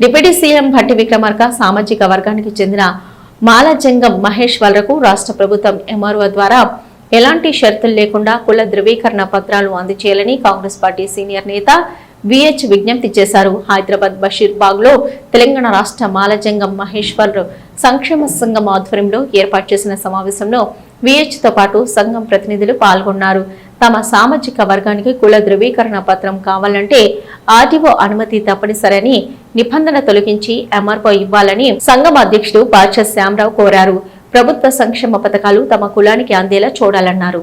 Deputy CM Bhatti Vikramarka సామాజిక వర్గానికి చెందిన మాలజంగం మహేశ్వర్లకు రాష్ట్ర ప్రభుత్వం ఎంఆర్ఓ ద్వారా ఎలాంటి షరతులు లేకుండా కుల ధృవీకరణ పత్రాలు అందచేయాలని కాంగ్రెస్ పార్టీ సీనియర్ నేత విహెచ్ విజ్ఞప్తి చేశారు. హైదరాబాద్ బషీర్బాగ్లో తెలంగాణ రాష్ట్ర మాలజంగం మహేశ్వర్ సంక్షేమ సంఘం ఆధ్వర్యంలో ఏర్పాటు చేసిన సమావేశంలో విహెచ్తో పాటు సంఘం ప్రతినిధులు పాల్గొన్నారు. తమ సామాజిక వర్గానికి కుల ధృవీకరణ పత్రం కావాలంటే ఆర్టీఓ అనుమతి తప్పనిసరని నిబంధన తొలగించి ఎంఆర్ఓ ఇవ్వాలని సంఘం అధ్యక్షుడు బాచ శ్యామరావు కోరారు. ప్రభుత్వ సంక్షేమ పథకాలు తమ కులానికి అందేలా చూడాలన్నారు.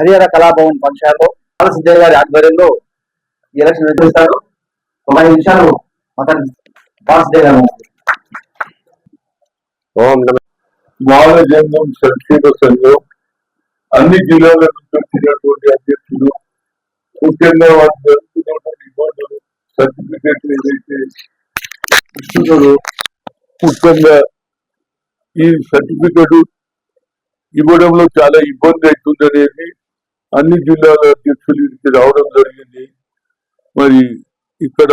హరిహర కళాభవన్ ఫంక్షన్లో సిద్ధయ్య గారి ఆధ్వర్యంలో ఈ ఎలక్షన్ నిర్వహిస్తారు. ఐదు నిమిషాలు మతన్ బాలసిద్ధయ్య గారు. ఓం నమ బాలజంగం సంక్షేమ సంఘం. అన్ని జిల్లాల నుంచి వచ్చినటువంటి అధ్యక్షులు ముఖ్యంగా వారు జరుగుతున్నటువంటి ఇబ్బందులు సర్టిఫికెట్లు ఏదైతే ఇస్తున్నారో ముఖ్యంగా ఈ సర్టిఫికెట్ ఇవ్వడంలో చాలా ఇబ్బంది అవుతుంది అనేది అన్ని జిల్లాల అధ్యక్షులు ఇక్కడికి రావడం జరిగింది. మరి ఇక్కడ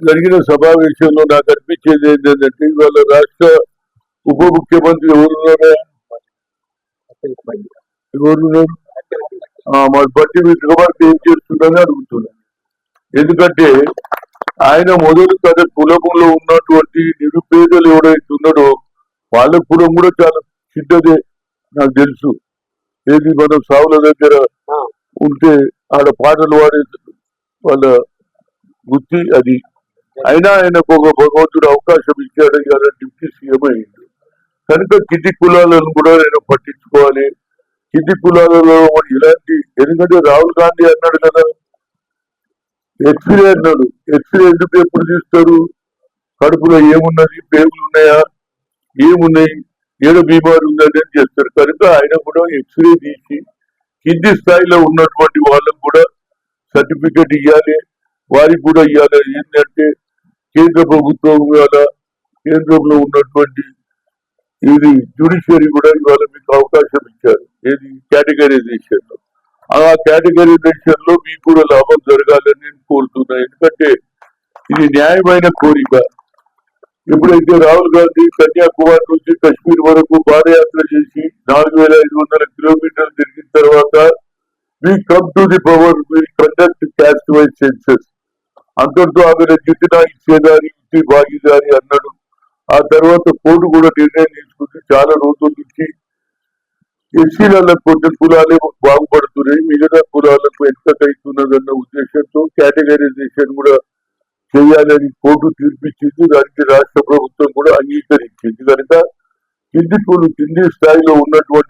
జరిగిన సమావేశంలో నాకు అనిపించేది ఏంటంటే ఇవాళ రాష్ట్ర ఉప ముఖ్యమంత్రి ఎవరున్నారా ఎవరున్నారు మరి బట్టి విక్రమార్క ఏం చేస్తుందని అడుగుతున్నాను ఎందుకంటే ఆయన మొదలు తన కులములో ఉన్నటువంటి నిరుపేదలు ఎవరైతే ఉన్నాడో వాళ్ళ కులం కూడా చాలా చిన్నదే నాకు తెలుసు. ఏది మనం సావుల దగ్గర ఉంటే ఆడ పాటలు పాడే వాళ్ళ వృత్తి అది. అయినా ఆయనకు ఒక భగవంతుడు అవకాశం ఇచ్చాడు ఇవాళ డిప్యూటీ సీఎం అయింది కనుక కింది కులాలను కూడా నేను పట్టించుకోవాలి. కింది కులాలలో ఇలాంటి ఎందుకంటే రాహుల్ గాంధీ అన్నాడు కదా ఎక్స్రే అన్నాడు. ఎక్స్రే ఎందుకు ఎప్పుడు తీస్తారు? కడుపులో ఏమున్నది? పేగులు ఉన్నాయా ఏమున్నాయి? ఏదో బీమారు ఉందని చేస్తారు కనుక ఆయన కూడా ఎక్స్రే తీసి కింది స్థాయిలో ఉన్నటువంటి వాళ్ళకు కూడా సర్టిఫికెట్ ఇవ్వాలి వారికి కూడా ఇవ్వాలి ఏంటంటే కేంద్ర ప్రభుత్వం ఇవాళ కేంద్రంలో ఉన్నటువంటి ఇది జ్యుడిషియరీ కూడా ఇవాళ మీకు అవకాశం ఇచ్చారు. ఏది? కేటగరైజేషన్లో ఆ కేటగరైజేషన్లో మీకు కూడా లాభం జరగాలని నేను కోరుతున్నాను. ఎందుకంటే ఇది న్యాయమైన కోరిక. ఎప్పుడైతే రాహుల్ గాంధీ కన్యాకుమారి నుంచి కశ్మీర్ వరకు పాదయాత్ర చేసి నాలుగు వేల ఐదు వందల కిలోమీటర్లు తిరిగిన తర్వాత we come to the power will conduct caste wise census అంతటితో ఆమె జితినా ఇచ్చేదారి యుక్తి భాగీదారి అన్నాడు. ఆ తర్వాత కోర్టు కూడా నిర్ణయం తీసుకుంది. చాలా రోజుల నుంచి ఎస్సీలలో కొన్ని కులాలే బాగుపడుతున్నాయి మిగతా కులాలకు ఎంతకైతున్నదన్న ఉద్దేశంతో కేటగరైజేషన్ కూడా చేయాలని కోర్టు తీర్పిచ్చింది. దానికి రాష్ట్ర ప్రభుత్వం కూడా అంగీకరించింది. కనుక కింది పూలు కింది స్థాయిలో ఉన్నటువంటి